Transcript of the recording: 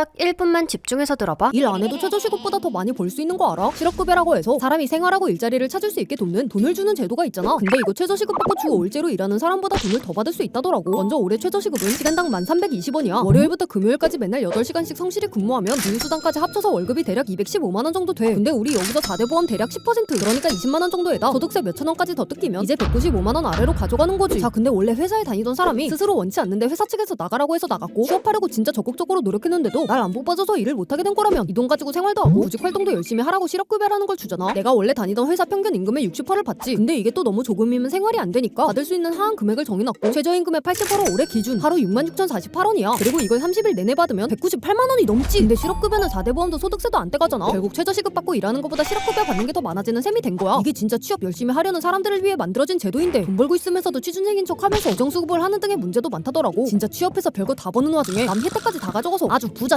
딱 1분만 집중해서 들어봐. 일 안 해도 최저시급보다 더 많이 벌 수 있는 거 알아? 실업급여라고 해서 사람이 생활하고 일자리를 찾을 수 있게 돕는 돈을 주는 제도가 있잖아. 근데 이거 최저시급 받고 주 5일제로 일하는 사람보다 돈을 더 받을 수 있다더라고. 먼저 올해 최저시급은 시간당 1,320원이야. 월요일부터 금요일까지 맨날 8시간씩 성실히 근무하면 유휴수당까지 합쳐서 월급이 대략 215만 원 정도 돼. 근데 우리 여기서 4대 보험 대략 10% 그러니까 20만 원 정도에다 소득세 몇천 원까지 더 뜯기면 이제 195만 원 아래로 가져가는 거지. 자, 근데 원래 회사에 다니던 사람이 스스로 원치 않는데 회사 측에서 나가라고 해서 나갔고 취업하려고 진짜 적극적으로 노력했는데도 날 안 뽑아줘서 일을 못하게 된 거라면 이 돈 가지고 생활도 하고 구직 활동도 열심히 하라고 실업급여라는 걸 주잖아. 내가 원래 다니던 회사 평균 임금의 60%를 받지. 근데 이게 또 너무 조금이면 생활이 안 되니까 받을 수 있는 하한 금액을 정해놨고 최저임금의 80% 올해 기준 하루 66,048원이야. 그리고 이걸 30일 내내 받으면 198만 원이 넘지. 근데 실업급여는 4대 보험도 소득세도 안 떼가잖아. 결국 최저시급 받고 일하는 것보다 실업급여 받는 게 더 많아지는 셈이 된 거야. 이게 진짜 취업 열심히 하려는 사람들을 위해 만들어진 제도인데 돈 벌고 있으면서도 취준생인 척하면서 부정수급을 하는 등의 문제도 많다더라고. 진짜 취업해서 별거 다 버는 와중에 남 혜택까지 다 가져가서 아주 부자